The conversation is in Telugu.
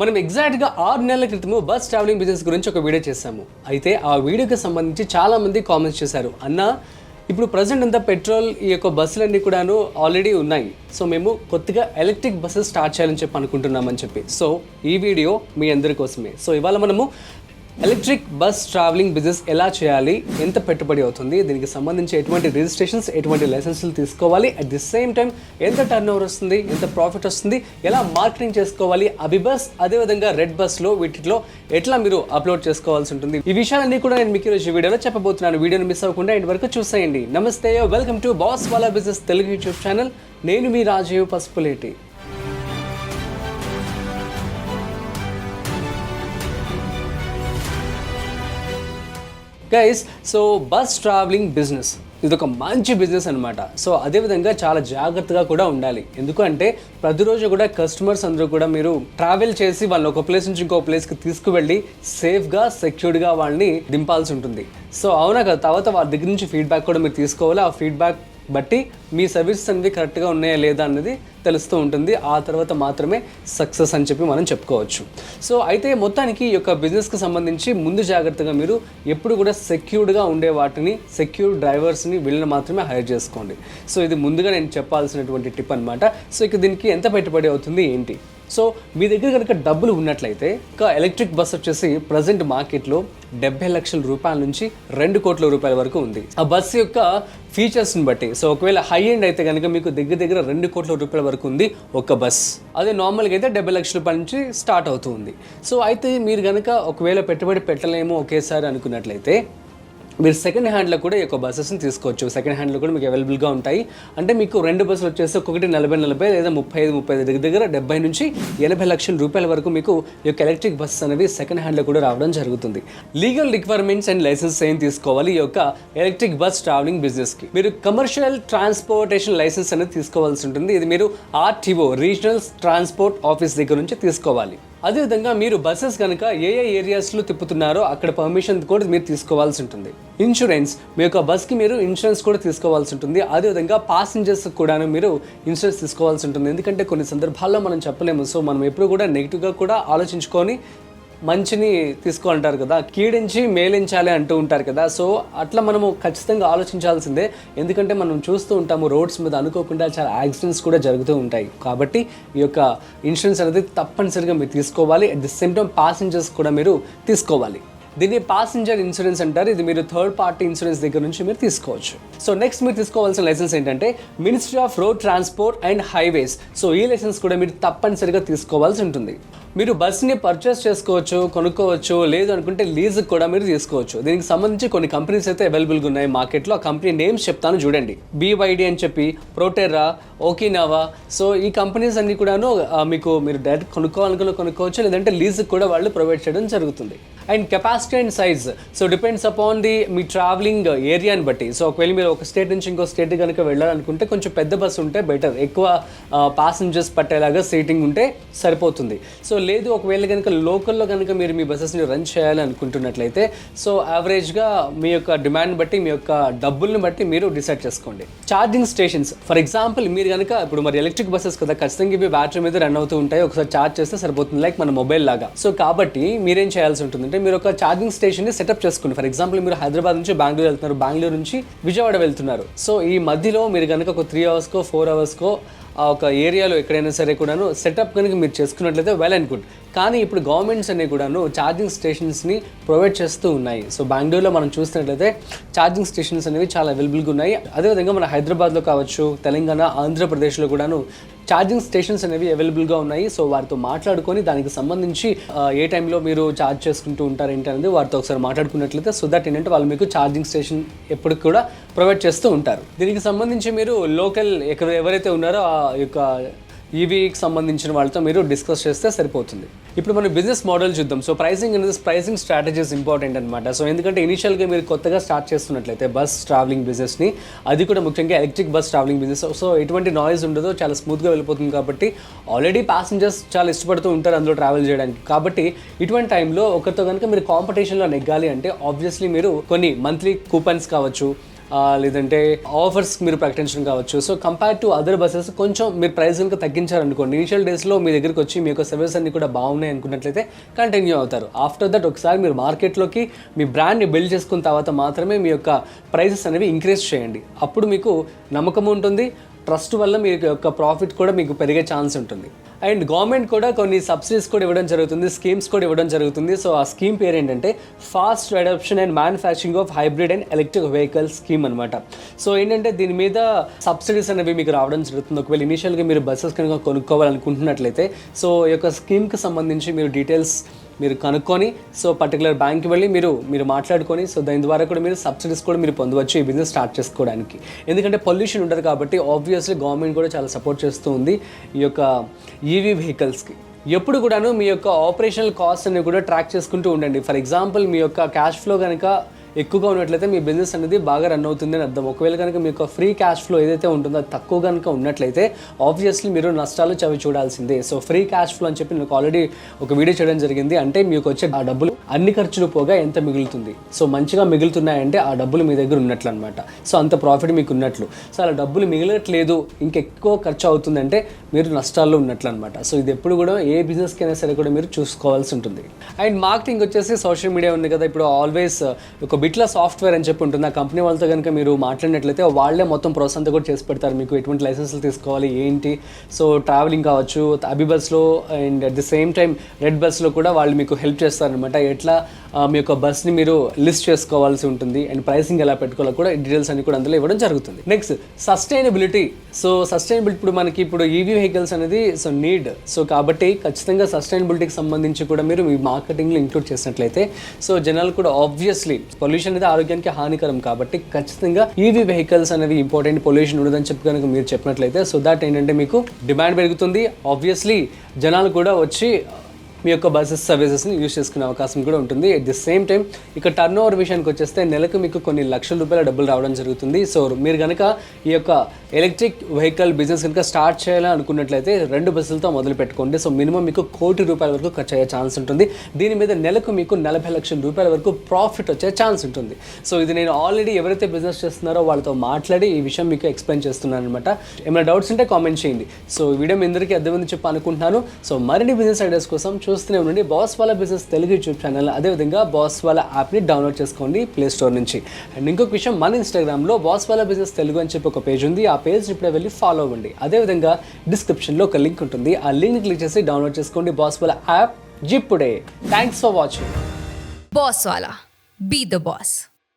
మనం ఎగ్జాక్ట్గా ఆరు నెలల క్రితము బస్ ట్రావెలింగ్ బిజినెస్ గురించి ఒక వీడియో చేశాము. అయితే ఆ వీడియోకి సంబంధించి చాలామంది కామెంట్స్ చేశారు. అన్న ఇప్పుడు ప్రజెంట్ అంతా పెట్రోల్ ఈ యొక్క బస్సులన్నీ కూడాను ఆల్రెడీ ఉన్నాయి. సో మేము కొత్తగా ఎలక్ట్రిక్ బస్సెస్ స్టార్ట్ చేయాలని చెప్పి అనుకుంటున్నామని చెప్పి. సో ఈ వీడియో మీ అందరి కోసమే. సో ఇవాళ మనము ఎలక్ట్రిక్ బస్ ట్రావెలింగ్ బిజినెస్ ఎలా చేయాలి? ఎంత పెట్టుబడి అవుతుంది? దీనికి సంబంధించి ఎటువంటి రిజిస్ట్రేషన్స్ ఎటువంటి లైసెన్సులు తీసుకోవాలి? అట్ ది సేమ్ టైం ఎంత టర్న్ ఓవర్ వస్తుంది? ఎంత ప్రాఫిట్ వస్తుంది? ఎలా మార్కెటింగ్ చేసుకోవాలి? అభిబస్ అదేవిధంగా రెడ్ బస్లో వీటిలో ఎట్లా మీరు అప్లోడ్ చేసుకోవాల్సి ఉంటుంది? ఈ విషయాలన్నీ కూడా నేను మీకు ఈరోజు వీడియోలో చెప్పబోతున్నాను. వీడియోని మిస్ అవ్వకుండా ఇంటి వరకు చూసేయండి. నమస్తే welcome to Boss Wala business Telugu YouTube channel నేను మీ Rajeev Pasupuleti. Guys so bus traveling business ఇది ఒక మంచి బిజినెస్ అనమాట సో అదేవిధంగా చాలా జాగ్రత్తగా కూడా ఉండాలి. ఎందుకంటే ప్రతిరోజు కూడా కస్టమర్స్ అందరూ కూడా మీరు ట్రావెల్ చేసి వాళ్ళని ఒక ప్లేస్ నుంచి ఇంకో ప్లేస్కి తీసుకువెళ్ళి సేఫ్గా సెక్యూర్డ్గా వాళ్ళని దింపాల్సి ఉంటుంది. సో అవునా కదా? తర్వాత వాళ్ళ దగ్గర నుంచి ఫీడ్బ్యాక్ కూడా మీరు తీసుకోవాలి. ఆ ఫీడ్బ్యాక్ బట్టి మీ సర్వీసెస్ అనేవి కరెక్ట్గా ఉన్నాయా లేదా అన్నది తెలుస్తూ ఉంటుంది. ఆ తర్వాత మాత్రమే సక్సెస్ అని చెప్పి మనం చెప్పుకోవచ్చు. సో అయితే మొత్తానికి ఈ యొక్క బిజినెస్కి సంబంధించి ముందు జాగ్రత్తగా మీరు ఎప్పుడు కూడా సెక్యూర్డ్గా ఉండే వాటిని సెక్యూర్ డ్రైవర్స్ని వీళ్ళని మాత్రమే హైర్ చేసుకోండి. సో ఇది ముందుగా నేను చెప్పాల్సినటువంటి టిప్ అనమాట సో ఇక దీనికి ఎంత పెట్టుబడి అవుతుంది ఏంటి? సో మీ దగ్గర కనుక డబ్బులు ఉన్నట్లయితే ఒక ఎలక్ట్రిక్ బస్ వచ్చేసి ప్రజెంట్ మార్కెట్లో డెబ్బై లక్షల రూపాయల నుంచి రెండు కోట్ల రూపాయల వరకు ఉంది. ఆ బస్ యొక్క ఫీచర్స్ని బట్టి సో ఒకవేళ హై ఎండ్ అయితే కనుక మీకు దగ్గర దగ్గర రెండు కోట్ల రూపాయల వరకు ఉంది ఒక బస్ అదే నార్మల్గా అయితే డెబ్బై లక్షల రూపాయల నుంచి స్టార్ట్ అవుతుంది. సో అయితే మీరు కనుక ఒకవేళ పెట్టుబడి పెట్టలేము ఒకేసారి అనుకున్నట్లయితే మీరు సెకండ్ హ్యాండ్లో కూడా ఈ యొక్క బస్సెస్ని తీసుకోవచ్చు. సెకండ్ హ్యాండ్లో కూడా మీకు అవైలబుల్గా ఉంటాయి. అంటే మీకు రెండు బస్సులు వచ్చేసి ఒక్కొక్కటి నలభై నలభై లేదా ముప్పై ఐదు ముప్పై ఐదు దగ్గర దగ్గర డెబ్బై నుంచి ఎనభై లక్షల రూపాయల వరకు మీకు ఈ యొక్క ఎలక్ట్రిక్ బస్సెస్ అనేవి సెకండ్ హ్యాండ్లో కూడా రావడం జరుగుతుంది. లీగల్ రిక్వైర్మెంట్స్ అండ్ లైసెన్స్ ఏం తీసుకోవాలి? ఈ యొక్క ఎలక్ట్రిక్ బస్ ట్రావెలింగ్ బిజినెస్కి మీరు కమర్షియల్ ట్రాన్స్పోర్టేషన్ లైసెన్స్ అనేది తీసుకోవాల్సి ఉంటుంది. ఇది మీరు ఆర్టీఓ రీజనల్ ట్రాన్స్పోర్ట్ ఆఫీస్ దగ్గర నుంచి తీసుకోవాలి. అదేవిధంగా మీరు బస్సెస్ కనుక ఏ ఏ ఏరియాస్లో తిప్పుతున్నారో అక్కడ పర్మిషన్ కూడా మీరు తీసుకోవాల్సి ఉంటుంది. ఇన్సూరెన్స్ మీ యొక్క బస్కి మీరు ఇన్సూరెన్స్ కూడా తీసుకోవాల్సి ఉంటుంది. అదేవిధంగా పాసింజర్స్ కూడాను మీరు ఇన్సూరెన్స్ తీసుకోవాల్సి ఉంటుంది. ఎందుకంటే కొన్ని సందర్భాల్లో మనం చెప్పలేము. సో మనం ఎప్పుడు కూడా నెగిటివ్గా కూడా ఆలోచించుకొని మంచిని తీసుకోవాలంటారు కదా కీడించి మేలించాలి అంటూ ఉంటారు కదా. సో అట్లా మనము ఖచ్చితంగా ఆలోచించాల్సిందే. ఎందుకంటే మనం చూస్తూ ఉంటాము రోడ్స్ మీద అనుకోకుండా చాలా యాక్సిడెంట్స్ కూడా జరుగుతూ ఉంటాయి. కాబట్టి ఈ యొక్క ఇన్సూరెన్స్ అనేది తప్పనిసరిగా మీరు తీసుకోవాలి. At the same time passengers కూడా మీరు తీసుకోవాలి. దీన్ని పాసెంజర్ ఇన్సూరెన్స్ అంటారు. ఇది మీరు థర్డ్ పార్టీ ఇన్సూరెన్స్ దగ్గర నుంచి మీరు తీసుకోవచ్చు. సో నెక్స్ట్ మీరు తీసుకోవాల్సిన లైసెన్స్ ఏంటంటే ministry of road transport and highways so ఈ లైసెన్స్ కూడా మీరు తప్పనిసరిగా తీసుకోవాల్సి ఉంటుంది. మీరు బస్ని పర్చేస్ చేసుకోవచ్చు కొనుక్కోవచ్చు లేదు అనుకుంటే లీజ్ కూడా మీరు తీసుకోవచ్చు. దీనికి సంబంధించి కొన్ని కంపెనీస్ అయితే అవైలబుల్గా ఉన్నాయి మార్కెట్లో ఆ కంపెనీ నేమ్స్ చెప్తాను చూడండి. బీవైడి అని చెప్పి ప్రోటెర్రా ఓకినావా సో ఈ కంపెనీస్ అన్ని కూడాను మీకు మీరు డైరెక్ట్ కొనుక్కోవాలనుకున్న కొనుక్కోవచ్చు లేదంటే లీజుకి కూడా వాళ్ళు ప్రొవైడ్ చేయడం జరుగుతుంది. And capacity and size so depends upon the me travelling ఏరియాని బట్టి. సో ఒకవేళ మీరు ఒక స్టేట్ నుంచి ఇంకో స్టేట్ కనుక వెళ్ళాలనుకుంటే కొంచెం పెద్ద బస్సు ఉంటే బెటర్ ఎక్కువ పాసెంజర్స్ పట్టేలాగా సీటింగ్ ఉంటే సరిపోతుంది. సో లేదు ఒకవేళ కనుక లోకల్లో కనుక మీరు మీ బస్సెస్ని రన్ చేయాలి అనుకుంటున్నట్లయితే సో యావరేజ్గా మీ యొక్క డిమాండ్ బట్టి మీ యొక్క డబ్బుల్ని బట్టి మీరు డిసైడ్ చేసుకోండి. ఛార్జింగ్ స్టేషన్స్ ఫర్ ఎగ్జాంపుల్ మీరు కనుక ఇప్పుడు మరి ఎలక్ట్రిక్ బస్సెస్ కదా ఖచ్చితంగా ఇవి బ్యాటరీ మీద రన్ అవుతూ ఉంటాయి. ఒకసారి ఛార్జ్ చేస్తే సరిపోతుంది లైక్ మన మొబైల్ లాగా. సో కాబట్టి మీరేం చేయాల్సి ఉంటుంది? అంటే మీరు ఒక ఛార్జింగ్ స్టేషన్ని సెటప్ చేసుకోండి ఫర్ ఎగ్జాంపుల్ మీరు హైదరాబాద్ నుంచి బెంగళూరు వెళ్తున్నారు బెంగళూరు నుంచి విజయవాడ వెళ్తున్నారు. సో ఈ మధ్యలో మీరు కనుక ఒక త్రీ అవర్స్కో ఫోర్ అవర్స్కో ఆ ఒక ఏరియాలో ఎక్కడైనా సరే కూడాను సెటప్ కనుక మీరు చేసుకున్నట్లయితే వెల్ అండ్ గుడ్ కానీ ఇప్పుడు గవర్నమెంట్స్ అనేవి కూడాను ఛార్జింగ్ స్టేషన్స్ని ప్రొవైడ్ చేస్తూ ఉన్నాయి. సో బెంగళూరులో మనం చూసినట్లయితే ఛార్జింగ్ స్టేషన్స్ అనేవి చాలా అవైలబుల్గా ఉన్నాయి. అదేవిధంగా మన హైదరాబాద్లో కావచ్చు తెలంగాణ ఆంధ్రప్రదేశ్లో కూడాను ఛార్జింగ్ స్టేషన్స్ అనేవి అవైలబుల్గా ఉన్నాయి. సో వారితో మాట్లాడుకొని దానికి సంబంధించి ఏ టైంలో మీరు ఛార్జ్ చేసుకుంటూ ఉంటారు ఏంటి అనేది వారితో ఒకసారి మాట్లాడుకున్నట్లయితే సో దట్ ఏంటంటే వాళ్ళు మీకు ఛార్జింగ్ స్టేషన్ ఎప్పటికి కూడా ప్రొవైడ్ చేస్తూ ఉంటారు. దీనికి సంబంధించి మీరు లోకల్ ఎక్కడ ఎవరైతే ఉన్నారో ఆ యొక్క ఈవీకి సంబంధించిన వాళ్ళతో మీరు డిస్కస్ చేస్తే సరిపోతుంది. ఇప్పుడు మనం బిజినెస్ మోడల్ చూద్దాం. సో ప్రైసింగ్ అనేది ప్రైసింగ్ స్ట్రాటజీస్ ఇంపార్టెంట్ అనమాట సో ఎందుకంటే ఇనిషియల్గా మీరు కొత్తగా స్టార్ట్ చేస్తున్నట్లయితే బస్ ట్రావెలింగ్ బిజినెస్ని అది కూడా ముఖ్యంగా electric bus traveling business so ఎటువంటి నాయిస్ ఉండదో చాలా స్మూత్గా వెళ్ళిపోతుంది కాబట్టి ఆల్రెడీ ప్యాసింజర్స్ చాలా ఇష్టపడుతూ ఉంటారు అందులో ట్రావెల్ చేయడానికి. కాబట్టి ఇటువంటి టైంలో ఒకరితో కనుక మీరు కాంపిటీషన్లో నెగ్గాలి అంటే ఆబ్వియస్లీ మీరు కొన్ని మంత్లీ కూపన్స్ కావచ్చు లేదంటే ఆఫర్స్ మీరు ప్రకటించడం కావచ్చు. So compare to other buses కొంచెం మీరు ప్రైస్ కనుక తగ్గించారనుకోండి ఇనిషియల్ డేస్లో మీ దగ్గరికి వచ్చి మీ యొక్క సర్వీస్ అన్ని కూడా బాగున్నాయి అనుకున్నట్లయితే కంటిన్యూ అవుతారు. ఆఫ్టర్ దట్ ఒకసారి మీరు మార్కెట్లోకి మీ బ్రాండ్ని బిల్డ్ చేసుకున్న తర్వాత మాత్రమే మీ యొక్క ప్రైసెస్ అనేవి ఇంక్రీజ్ చేయండి. అప్పుడు మీకు నమ్మకం ఉంటుంది ట్రస్ట్ వల్ల మీ యొక్క ప్రాఫిట్ కూడా మీకు పెరిగే ఛాన్స్ ఉంటుంది. అండ్ గవర్నమెంట్ కూడా కొన్ని సబ్సిడీస్ కూడా ఇవ్వడం జరుగుతుంది స్కీమ్స్ కూడా ఇవ్వడం జరుగుతుంది. సో ఆ స్కీమ్ పేరు ఏంటంటే fast adoption and manufacturing of hybrid and electric vehicle scheme అనమాట సో ఏంటంటే దీని మీద సబ్సిడీస్ అనేవి మీకు రావడం జరుగుతుంది. ఒకవేళ ఇనీషియల్గా మీరు బస్సెస్ కనుక కొనుక్కోవాలనుకుంటున్నట్లయితే సో ఈ యొక్క స్కీమ్కి సంబంధించి మీరు డీటెయిల్స్ మీరు కనుక్కొని సో పర్టికులర్ బ్యాంక్కి వెళ్ళి మీరు మీరు మాట్లాడుకొని సో దాని ద్వారా కూడా మీరు సబ్సిడీస్ కూడా మీరు పొందవచ్చు ఈ బిజినెస్ స్టార్ట్ చేసుకోవడానికి. ఎందుకంటే పొల్యూషన్ ఉండదు కాబట్టి ఆబ్వియస్లీ గవర్నమెంట్ కూడా చాలా సపోర్ట్ చేస్తూ ఉంది ఈ యొక్క ఈవీ వెహికల్స్కి ఎప్పుడు కూడాను మీ యొక్క ఆపరేషనల్ కాస్ట్ అనేది కూడా ట్రాక్ చేసుకుంటూ ఉండండి. ఫర్ ఎగ్జాంపుల్ మీ యొక్క క్యాష్ ఫ్లో కనుక ఎక్కువగా ఉన్నట్లయితే మీ బిజినెస్ అనేది బాగా రన్ అవుతుంది అని అర్థం. ఒకవేళ కనుక మీకు ఫ్రీ క్యాష్ ఫ్లో ఏదైతే ఉంటుందో అది తక్కువ కనుక ఉన్నట్లయితే ఆబ్వియస్లీ మీరు నష్టాలు చవి చూడాల్సిందే. సో ఫ్రీ క్యాష్ ఫ్లో అని చెప్పి నాకు ఆల్రెడీ ఒక వీడియో చేయడం జరిగింది. అంటే మీకు వచ్చే ఆ డబ్బులు అన్ని ఖర్చులు పోగా ఎంత మిగులుతుంది? సో మంచిగా మిగులుతున్నాయంటే ఆ డబ్బులు మీ దగ్గర ఉన్నట్లు అనమాట సో అంత ప్రాఫిట్ మీకు ఉన్నట్లు. సో అలా డబ్బులు మిగలట్లేదు ఇంకెక్కువ ఖర్చు అవుతుందంటే మీరు నష్టాల్లో ఉన్నట్లు అనమాట సో ఇది ఎప్పుడు కూడా ఏ బిజినెస్కి అయినా సరే కూడా మీరు చూసుకోవాల్సి ఉంటుంది. అండ్ మార్కెటింగ్ వచ్చేసి సోషల్ మీడియా ఉంది కదా. ఇప్పుడు ఆల్వేస్ ఒక బిట్ల సాఫ్ట్వేర్ అని చెప్పి ఉంటుంది. ఆ కంపెనీ వాళ్ళతో కనుక మీరు మాట్లాడినట్లయితే వాళ్ళే మొత్తం ప్రాసెస్ అంతా కూడా చేసి పెడతారు. మీకు ఎటువంటి లైసెన్సులు తీసుకోవాలి ఏంటి? సో ట్రావెలింగ్ కావచ్చు అబి బస్లో and at the same time red బస్లో కూడా వాళ్ళు మీకు హెల్ప్ చేస్తారనమాట ఎట్లా మీ యొక్క బస్ని మీరు లిస్ట్ చేసుకోవాల్సి ఉంటుంది అండ్ ప్రైసింగ్ ఎలా పెట్టుకోవాలో కూడా డీటెయిల్స్ అన్ని కూడా అందులో ఇవ్వడం జరుగుతుంది. నెక్స్ట్ సస్టైనబిలిటీ సో సస్టైనబిలిటీ ఇప్పుడు మనకి ఇప్పుడు ఈవీ వెహికల్స్ అనేది సో నీడ్ సో కాబట్టి ఖచ్చితంగా సస్టైనబిలిటీకి సంబంధించి కూడా మీరు మీ మార్కెటింగ్లో ఇంక్లూడ్ చేసినట్లయితే సో జనాలు కూడా ఆబ్వియస్లీ పొల్యూషన్ అనేది ఆరోగ్యానికి హానికరం కాబట్టి ఖచ్చితంగా ఈవీ వెహికల్స్ అనేవి ఇంపార్టెంట్ పొల్యూషన్ ఉండదని చెప్పి కనుక మీరు చెప్పినట్లయితే సో దాట్ ఏంటంటే మీకు డిమాండ్ పెరుగుతుంది. ఆబ్వియస్లీ జనాలు కూడా వచ్చి మీ యొక్క బస్సెస్ సర్వీసెస్ని యూజ్ చేసుకునే అవకాశం కూడా ఉంటుంది. అట్ ది సేమ్ టైం ఇక టర్న్ ఓవర్ విషయానికి వచ్చేస్తే నెలకు మీకు కొన్ని లక్షల రూపాయల డబ్బులు రావడం జరుగుతుంది. సో మీరు కనుక ఈ యొక్క ఎలక్ట్రిక్ వెహికల్ బిజినెస్ కనుక స్టార్ట్ చేయాలని అనుకున్నట్లయితే రెండు బస్సులతో మొదలు పెట్టుకోండి. సో మినిమం మీకు కోటి రూపాయల వరకు ఖర్చు అయ్యే ఛాన్స్ ఉంటుంది. దీని మీద నెలకు మీకు నలభై లక్షల రూపాయల వరకు ప్రాఫిట్ వచ్చే ఛాన్స్ ఉంటుంది. సో ఇది నేను ఆల్రెడీ ఎవరైతే బిజినెస్ చేస్తున్నారో వాళ్ళతో మాట్లాడి ఈ విషయం మీకు ఎక్స్ప్లెయిన్ చేస్తున్నాను అనమాట ఏమైనా డౌట్స్ ఉంటే కామెంట్ చేయండి. సో వీడియో మీ అందరికీ అర్థమైంది చెప్పాలనుకుంటున్నాను సో మరిన్ని బిజినెస్ ఐడియాస్ కోసం చూస్తూనే ఉండండి. Boss Wala business Telugu YouTube channel. అదేవిధంగా బాస్ వాళ్ళ యాప్ని డౌన్లోడ్ చేసుకోండి ప్లే స్టోర్ నుంచి. అండ్ ఇంకొక విషయం మన ఇన్స్టాగ్రామ్లో బాస్ వాళ్ళ బిజినెస్ తెలుగు అని చెప్పి ఒక పేజ్ ఉంది. ఆ పేజ్ ఇప్పుడే వెళ్ళి ఫాలో అవ్వండి. అదేవిధంగా డిస్క్రిప్షన్లో ఒక లింక్ ఉంటుంది. ఆ లింక్ క్లిక్ చేసి డౌన్లోడ్ చేసుకోండి బాస్ వాళ్ళ app జిప్పుడే. Thanks for watching Boss Wala. Be the boss